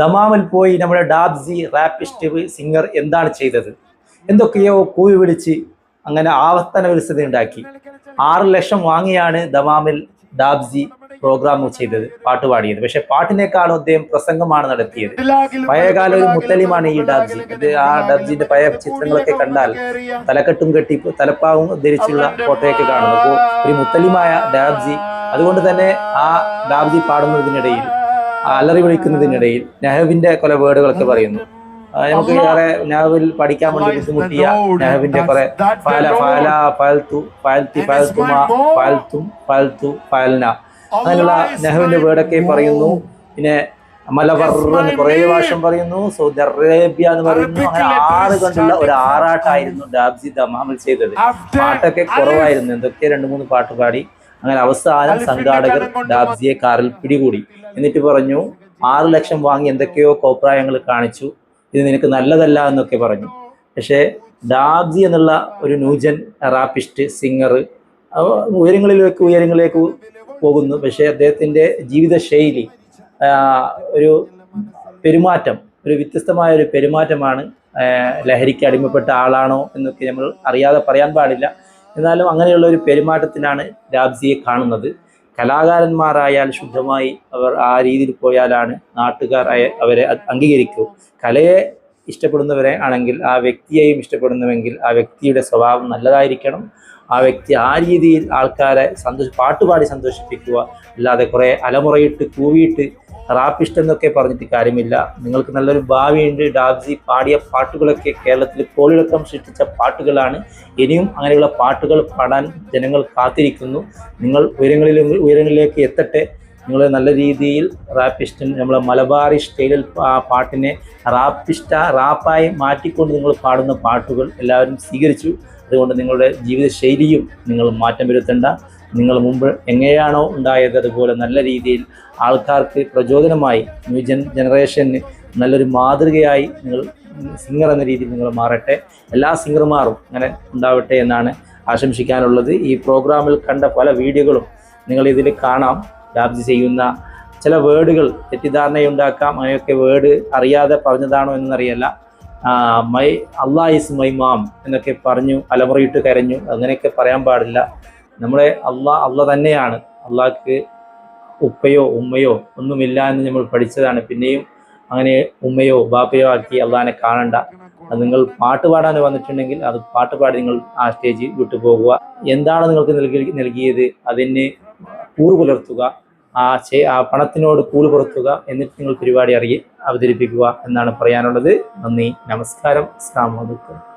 ദമാമിൽ പോയി നമ്മുടെ ഡാബ്സി റാപ്പിസ്റ്റ് സിംഗർ എന്താണ് ചെയ്തത്? എന്തൊക്കെയോ കൂവി വിളിച്ച് അങ്ങനെ ആവർത്തന വിൽസത ഉണ്ടാക്കി. ആറ് ലക്ഷം വാങ്ങിയാണ് ദമാമിൽ ഡാബ്സി പ്രോഗ്രാം ചെയ്തത് പാട്ട് പാടിയത്. പക്ഷെ പാട്ടിനേക്കാളും അദ്ദേഹം പ്രസംഗമാണ് നടത്തിയത്. പഴയകാല ഒരു മുത്തലിമാണ് ഈ ഡാബ്ജി ഇത് ആ ഡാബ്ജിന്റെ പഴയ ചിത്രങ്ങളൊക്കെ കണ്ടാൽ തലക്കെട്ടും കെട്ടി തലപ്പാവും ധരിച്ചുള്ള ഫോട്ടോയൊക്കെ കാണുന്നു അപ്പോൾ ഒരു മുത്തലിമായ ഡാബ്ജി അതുകൊണ്ട് തന്നെ ആ ഡാബ്ജി പാടുന്നതിനിടയിൽ അലറി വിളിക്കുന്നതിനിടയിൽ നെഹവിന്റെ കുറെ വേർഡുകളൊക്കെ പറയുന്നു. നമുക്ക് ഏറെ നെഹവിൽ പഠിക്കാൻ വേണ്ടി ബുദ്ധിമുട്ടിയ നെഹവിന്റെ കുറെ ഫാല ഫാല ഫാൽത്തു ഫാൽത്തി ഫാൽത്തുമ ഫാൽത്തും ഫാൽത്തു ഫാൽന. അങ്ങനെയുള്ള നെഹവിന്റെ വേർഡൊക്കെ പറയുന്നു. പിന്നെ മലബറന്ന് കുറേ ഭാഷം പറയുന്നു. സൗദി അറേബ്യ എന്ന് പറയുന്നു. അങ്ങനെ ആറ് കണ്ടുള്ള ഒരു ആറാട്ടായിരുന്നു ഡാബ്ജി ദമാമിൽ ചെയ്തത്. പാട്ടൊക്കെ കുറവായിരുന്നു. എന്തൊക്കെ രണ്ട് മൂന്ന് പാട്ട് പാടി. അങ്ങനെ അവസാനം സംഘാടകർ ഡാബ്ജിയെ കാറിൽ പിടികൂടി. എന്നിട്ട് പറഞ്ഞു ആറ് ലക്ഷം വാങ്ങി എന്തൊക്കെയോ കോപ്രായങ്ങൾ കാണിച്ചു. ഇത് നിനക്ക് നല്ലതല്ല എന്നൊക്കെ പറഞ്ഞു. പക്ഷേ ഡാബ്ജി എന്നുള്ള ഒരു ന്യൂജൻ റാപ്പിസ്റ്റ് സിംഗർ ഉയരങ്ങളിലേക്ക് ഉയരങ്ങളിലേക്ക് പോകുന്നു. പക്ഷേ അദ്ദേഹത്തിന്റെ ജീവിതശൈലി ശൈലി ഒരു പെരുമാറ്റം ഒരു വ്യത്യസ്തമായ ഒരു പെരുമാറ്റമാണ് ലഹരിക്ക് അടിമപ്പെട്ട ആളാണോ എന്നൊക്കെ നമ്മൾ അറിയാതെ പറയാൻ പാടില്ല. എന്നാലും അങ്ങനെയുള്ള ഒരു പെരുമാറ്റത്തിനാണ് രാബ്സിയെ കാണുന്നത്. കലാകാരന്മാരായാൽ ശുദ്ധമായി അവർ ആ രീതിയിൽ പോയാലാണ് നാട്ടുകാർ അവരെ അംഗീകരിക്കൂ. കലയെ ഇഷ്ടപ്പെടുന്നവരെ ആണെങ്കിൽ ആ വ്യക്തിയെയും ഇഷ്ടപ്പെടുന്നുവെങ്കിൽ ആ വ്യക്തിയുടെ സ്വഭാവം നല്ലതായിരിക്കണം. ആ വ്യക്തി ആ രീതിയിൽ ആൾക്കാരെ സന്തോഷ പാട്ടുപാടി സന്തോഷിപ്പിക്കുക. അല്ലാതെ കുറേ അലമുറയിട്ട് കൂവിയിട്ട് റാപ്പിസ്റ്റ് എന്നൊക്കെ പറഞ്ഞിട്ട് കാര്യമില്ല. നിങ്ങൾക്ക് നല്ലൊരു ഭാവിയുണ്ട്. ഡാബ്സി പാടിയ പാട്ടുകളൊക്കെ കേരളത്തിൽ കോളിളക്കം സൃഷ്ടിച്ച പാട്ടുകളാണ്. ഇനിയും അങ്ങനെയുള്ള പാട്ടുകൾ പാടാൻ ജനങ്ങൾ കാത്തിരിക്കുന്നു. നിങ്ങൾ ഉയരങ്ങളിലും ഉയരങ്ങളിലേക്ക് എത്തട്ടെ. നിങ്ങൾ നല്ല രീതിയിൽ റാപ്പിസ്റ്റ് നമ്മളെ മലബാറി സ്റ്റൈലിൽ പാട്ടിനെ റാപ്പിസ്റ്റ റാപ്പായി മാറ്റിക്കൊണ്ട് നിങ്ങൾ പാടുന്ന പാട്ടുകൾ എല്ലാവരും സ്വീകരിച്ചു. അതുകൊണ്ട് നിങ്ങളുടെ ജീവിത ശൈലിയും നിങ്ങൾ മാറ്റം വരുത്തേണ്ട. നിങ്ങൾ മുമ്പ് എങ്ങനെയാണോ ഉണ്ടായത് അതുപോലെ നല്ല രീതിയിൽ ആൾക്കാർക്ക് പ്രചോദനമായി ന്യൂ ജൻ ജനറേഷന് നല്ലൊരു മാതൃകയായി നിങ്ങൾ സിംഗർ എന്ന രീതിയിൽ നിങ്ങൾ മാറട്ടെ. എല്ലാ സിംഗർമാരും അങ്ങനെ ഉണ്ടാവട്ടെ എന്നാണ് ആശംസിക്കാനുള്ളത്. ഈ പ്രോഗ്രാമിൽ കണ്ട പല വീഡിയോകളും നിങ്ങൾ ഇതിൽ കാണാം. ഡാബ്ജി ചെയ്യുന്ന ചില വേർഡുകൾ തെറ്റിദ്ധാരണയുണ്ടാക്കാം. അങ്ങനെയൊക്കെ വേർഡ് അറിയാതെ പറഞ്ഞതാണോ എന്നറിയല്ല. My Allah is my mom എന്നൊക്കെ പറഞ്ഞു അലമുറയിട്ട് കരഞ്ഞു. അങ്ങനെയൊക്കെ പറയാൻ പാടില്ല. നമ്മളെ അള്ളാ അള്ള തന്നെയാണ്. അള്ളാഹ്ക്ക് ഉപ്പയോ ഉമ്മയോ ഒന്നുമില്ല എന്ന് നമ്മൾ പഠിച്ചതാണ്. പിന്നെയും അങ്ങനെ ഉമ്മയോ ബാപ്പയോ ആക്കി അള്ളാഹിനെ കാണണ്ട. നിങ്ങൾ പാട്ട് പാടാൻ വന്നിട്ടുണ്ടെങ്കിൽ അത് പാട്ട് പാടി നിങ്ങൾ ആ സ്റ്റേജിൽ വിട്ടു പോകുക. എന്താണ് നിങ്ങൾക്ക് നൽകി നൽകിയത്? അതിന് കൂറ് പുലർത്തുക. ആ ചെ ആ പണത്തിനോട് കൂറ് പുലർത്തുക. എന്നിട്ട് നിങ്ങൾ പരിപാടി അറിയി അവതരിപ്പിക്കുക എന്നാണ് പറയാനുള്ളത്. നന്ദി. നമസ്കാരം. അസ്ലാം വലൈക്കും